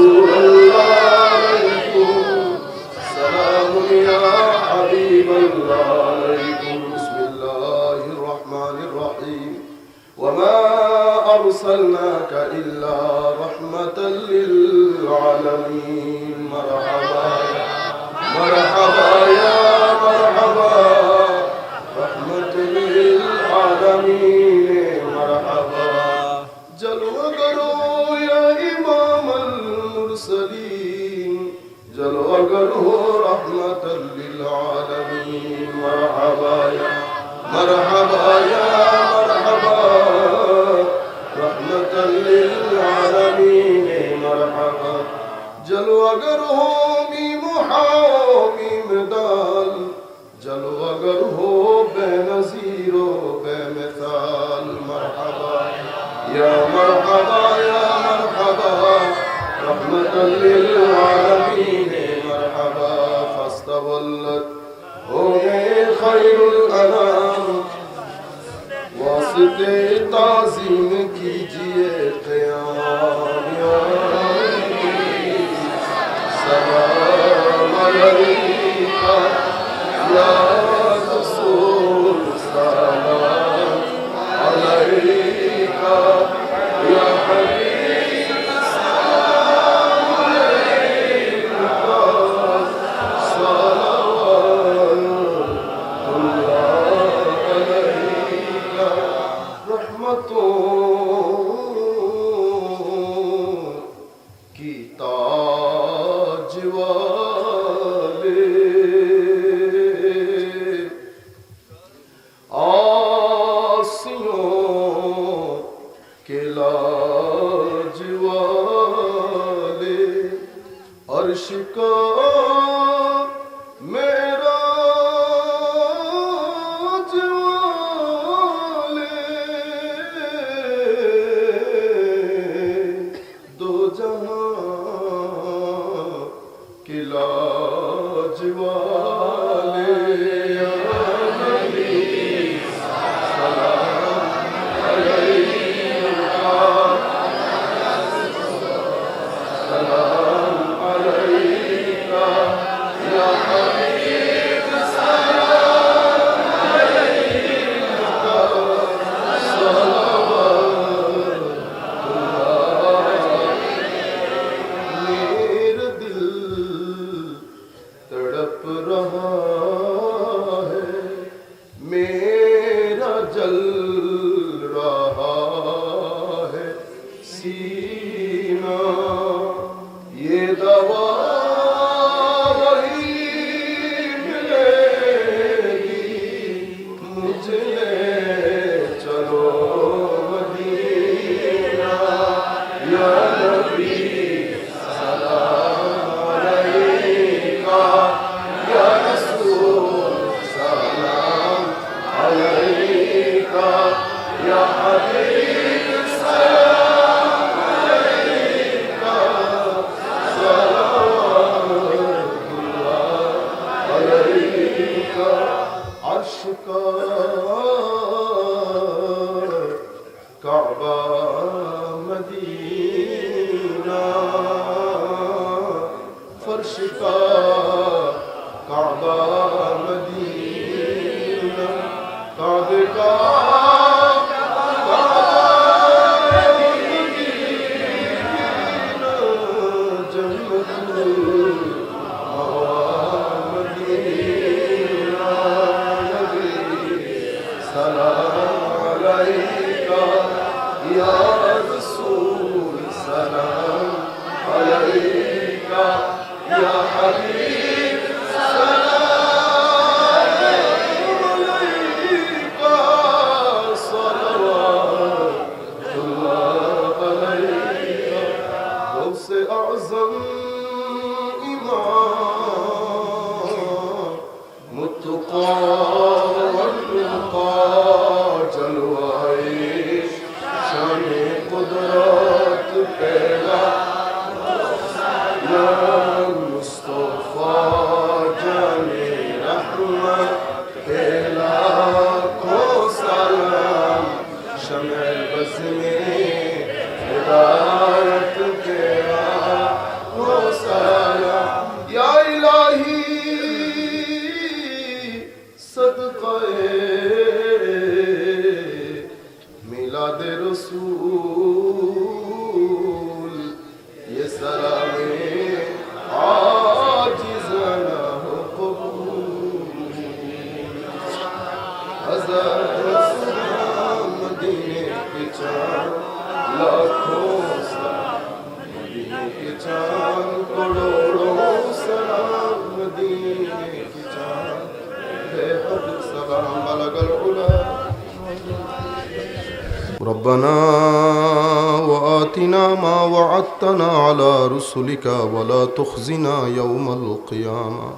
Lord. اگر ہو می مدال جلو اگر ہو بے نظیر و بے مثال، مرحبا، یا مرحبا یا مرحبا رحمت للعالمین، مرحبا، فاستولت ہو گئے خیر الانام، واسطے تعظیم Kilo یا حبیب ربنا وآتنا ما وعدتنا على رسلك ولا تخزنا يوم القيامة.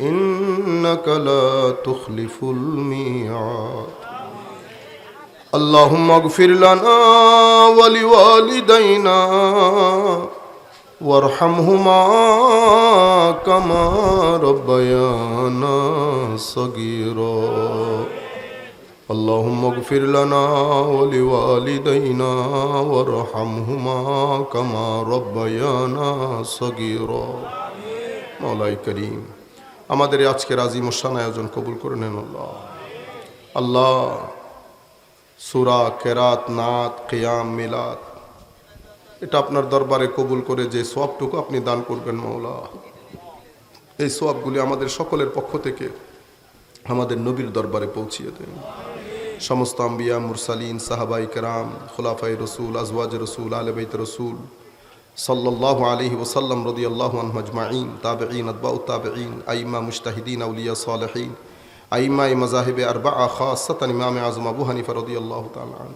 إنك لا تخلف الميعاد. اللهم اغفر لنا ولوالدينا وارحمهما كما ربيانا صغيرا اللهم اغفر لنا ولوالدينا وارحمهما كما ربيانا صغيرا মৌলাই করিম আমাদের এই আজকের আজিম শান আয়োজন কবুল করে নেন আল্লাহ আল্লাহ সুরা কেরাত, নাত, কেয়াম, মিলাদ। এটা আপনার দরবারে কবুল করে যে সবটুকু আপনি দান করবেন মৌলা এই সবগুলি আমাদের সকলের পক্ষ থেকে আমাদের নবীর দরবারে পৌঁছিয়ে দেন। সমস্ত আম্বিয়া, মুরসালিন, সাহাবাই কেরাম খোলাফাই রসুল, আজওয়াজ রসুল আলবেত রসুল সাল্লাহ আলহি ওসাল্লাম রদি আল্লাহ মজমাইন তাবেঈন আদবাউ তাবেঈন, আইমা মুস্তাহিদিন আউলিয়া সালহীন। আইমা মজাহিব আরবা খাসাতান ইমাম আজম আবু হানিফা রদি আল্লাহ তালান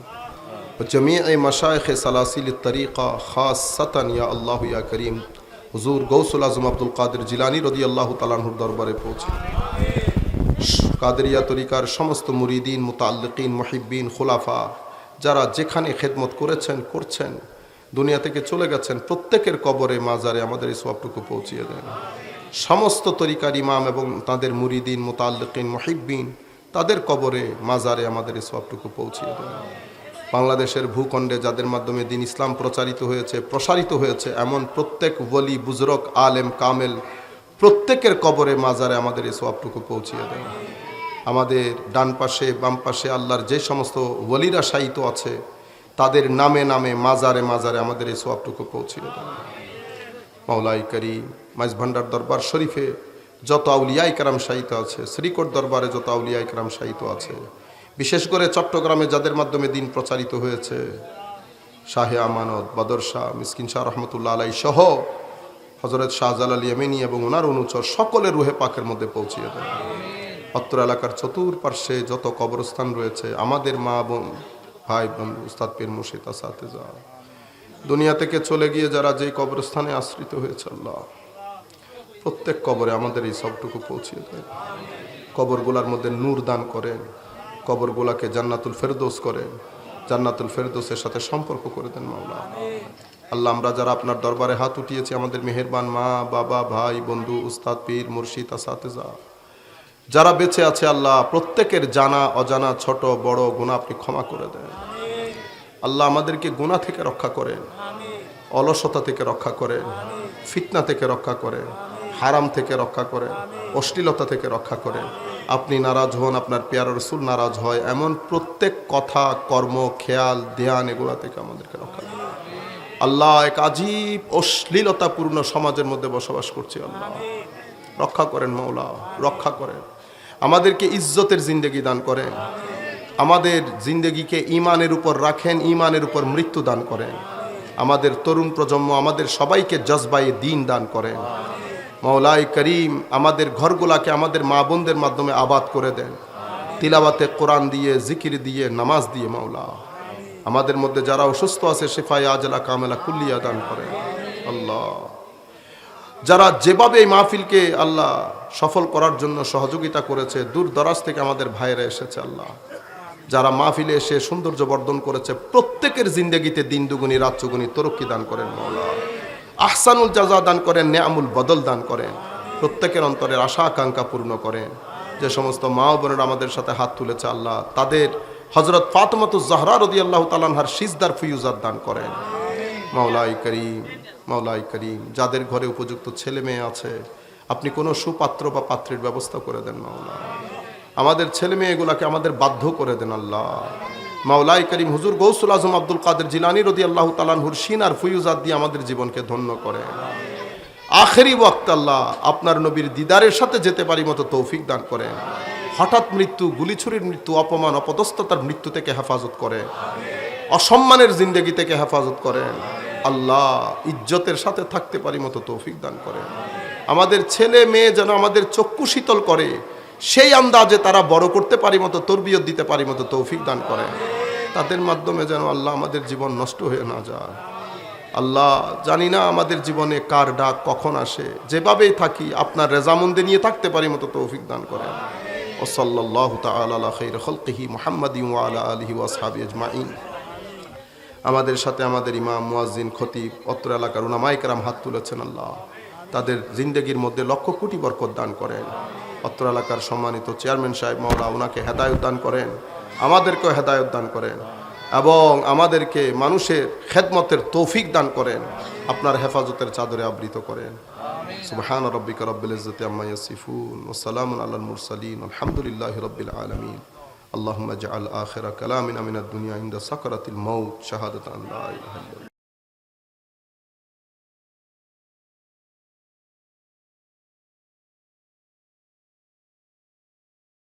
জমিয়া মশাইখ সালাসিল তরিকা খাসাতান ইয়া আল্লাহ ইয়া করিম হুজুর গৌসুল আজম আব্দুল কাদের জিলানি রদি আল্লাহ তালাহুর দরবারে পৌঁছে কাদেরিয়া তরিকার সমস্ত মুরিদিন মুতাল্লিকিন মহিব্বিন খোলাফা যারা যেখানে খেদমত করেছেন, করছেন, দুনিয়া থেকে চলে গেছেন, প্রত্যেকের কবরে মাজারে আমাদের এই সবটুকু পৌঁছিয়ে দেন। সমস্ত তরিকার ইমাম এবং তাদের মুরিদিন, মুতাল্লিকিন, মহিব্বিন, তাদের কবরে, মাজারে আমাদের এই সবটুকু পৌঁছিয়ে দেন। বাংলাদেশের ভূখণ্ডে যাদের মাধ্যমে দিন ইসলাম প্রচারিত হয়েছে, প্রসারিত হয়েছে, এমন প্রত্যেক ওলি, বুজরক, আলেম, কামেল, প্রত্যেকের কবরে, মাজারে আমাদের এই সবটুকু পৌঁছিয়ে দেন। আমাদের ডান পাশে, বাম পাশে আল্লাহর যে সমস্ত ওলিরা সাহিত্য আছে, তাদের নামে নামে, মাজারে মাজারে আমাদের এই সবটুকু পৌঁছিয়ে দেন। মাওলাই করি মাইজ ভান্ডার দরবার শরীফে যত আউলিয়াই কারাম সাহিত্য আছে, শ্রীকোট দরবারে যত আউলিয়াই কারাম সাহিত্য আছে, বিশেষ করে চট্টগ্রামে যাদের মাধ্যমে দিন প্রচারিত হয়েছে, শাহে আমানত, বদর শাহ, মিসকিন শাহ রহমতুল্লাহ আলাই সহ হজরত শাহজাল আলী এমেনি এবং ওনার অনুচর সকলের রুহে পাকের মধ্যে পৌঁছিয়ে দেন। অত্র এলাকার চতুর্পার্শ্বে যত কবরস্থান রয়েছে, আমাদের মা বোন, ভাই বন্ধু উস্তাদ পীর মুর্শিদ আসাতে যা দুনিয়া থেকে চলে গিয়ে যারা যেই কবরস্থানে আশ্রিত হয়েছে আল্লাহ প্রত্যেক কবরে আমাদের এই সবটুকু পৌঁছিয়ে দেন কবরগুলার মধ্যে নূর দান করেন। কবরগুলাকে জান্নাতুল ফেরদোস করেন। জান্নাতুল ফেরদোসের সাথে সম্পর্ক করে দেন মাওলা। আল্লাহ, আমরা যারা আপনার দরবারে হাত উঠিয়েছি, আমাদের মেহেরবান মা, বাবা, ভাই, বন্ধু, উস্তাদ, পীর, মুর্শিদ, আসাতেজা। যারা বেঁচে আছে, আল্লাহ, প্রত্যেকের জানা, অজানা, ছোট, বড় গুণা আপনি ক্ষমা করে দেন। আল্লাহ, আমাদেরকে গুণা থেকে রক্ষা করেন। অলসতা থেকে রক্ষা করেন। ফিতনা থেকে রক্ষা করেন। হারাম থেকে রক্ষা করেন অশ্লীলতা থেকে রক্ষা করেন আপনি নারাজ হন, আপনার পেয়ার রসুল নারাজ হয়। এমন প্রত্যেক কথা, কর্ম, খেয়াল, ধ্যান এগুলা থেকে আমাদেরকে রক্ষা করেন। আল্লাহ এক আজীব অশ্লীলতাপূর্ণ সমাজের মধ্যে বসবাস করছি আল্লাহ। রক্ষা করেন মৌলা রক্ষা করেন। আমাদেরকে ইজ্জতের জিন্দেগি দান করেন। আমাদের জিন্দগিকে ইমানের উপর রাখেন, ইমানের উপর মৃত্যু দান করেন। আমাদের তরুণ প্রজন্ম, আমাদের সবাইকে জজবায়ে দিন দান করেন। মৌলাই করিম আমাদের ঘরগুলাকে আমাদের মা বোনদের মাধ্যমে আবাদ করে দেন। তিলাবাতে কোরআন দিয়ে, জিকির দিয়ে, নামাজ দিয়ে মাওলা। আমাদের মধ্যে যারা অসুস্থ আছে শেফাই আজলা কামেলা কুল্লিয়া দান করেন আল্লাহ। যারা যেভাবে এই মাহফিলকে আল্লাহ সফল করার জন্য সহযোগিতা করেছে, দূর দরাজ থেকে আমাদের ভাইয়েরা এসেছে আল্লাহ। যারা মাহফিলে এসে সৌন্দর্য বর্ধন করেছে, প্রত্যেকের জিন্দগিতে দিন দুগুনি রাত চুগুনি তরক্কি দান করেন মৌলা আহসানুল জাজা দান করেন, নেয়ামুল বদল দান করেন, প্রত্যেকের অন্তরের আশা আকাঙ্ক্ষা পূর্ণ করেন। যে সমস্ত মা বোনেরা আমাদের সাথে হাত তুলেছে আল্লাহ, তাদের হজরত ফাতমাতু জাহরা রদি আল্লাহ তালানহার সিজদার ফুয়ুজার দান করেন। মাওলাই করিম মাওলাই করিম, যাদের ঘরে উপযুক্ত ছেলে মেয়ে আছে, আপনি কোনো সুপাত্র বা পাত্রের ব্যবস্থা করে দেন মাওলা। আমাদের ছেলে মেয়েগুলাকে আমাদের বাধ্য করে দেন আল্লাহ। মাওলাই করিম হুজুর গৌসুল আজম আব্দুল কাদের জিলানি রদি আল্লাহ তালানহুর সিন আর ফুয়ুজাত দিয়ে আমাদের জীবনকে ধন্য করে। আখেরি ওয়াক্ত আল্লাহ আপনার নবীর দিদারের সাথে যেতে পারি মতো তৌফিক দান করেন হঠাৎ মৃত্যু, গুলিছুরির মৃত্যু, অপমান, অপদস্থতার মৃত্যু থেকে হেফাজত করে। অসম্মানের জিন্দগি থেকে হেফাজত করেন আল্লাহ ইজ্জতের সাথে থাকতে পারি মতো তৌফিক দান করেন আমাদের ছেলে, মেয়ে যেন আমাদের চক্ষু শীতল করে সেই আন্দাজে তারা বড় করতে পারি মতো, তরবিয়ত দিতে পারি মতো তৌফিক দান করেন তাদের মাধ্যমে যেন আল্লাহ আমাদের জীবন নষ্ট হয়ে না যায়। আল্লাহ জানি না আমাদের জীবনে কার ডাক কখন আসে। যেভাবেই থাকি, আপনার রেজামন্দি নিয়ে থাকতে পারি মতো তৌফিক দান করেন ও সাল্লাহ তালা খৈর মোহাম্মদ আলা আলহি ওয়াসহাবি আজমাইন। আমাদের সাথে আমাদের ইমাম, মুয়াজ্জিন, খতিব, অত্র এলাকার উনামাইকরাম হাত তুলেছেন আল্লাহ। তাদের জিন্দগির মধ্যে লক্ষ কোটি বরকত দান করেন অত্র এলাকার সম্মানিত চেয়ারম্যান সাহেব মাওলা ওনাকে হেদায়ত দান করেন আমাদেরকেও হেদায়ত দান করেন এবং আমাদেরকে মানুষের খেদমতের তৌফিক দান করেন আপনার হেফাজতের চাদরে আবৃত করেন সুবহান রব্বিকা রব্বিল ইজ্জতি আম্মা ইয়াসিফুন ওয়া সালামুন আলাল মুরসালিন আলহামদুলিল্লাহি রাব্বিল আলামিন اللهم اجعل آخر كلامنا من الدنيا عند سكرة الموت شهادة أن لا إله إلا الله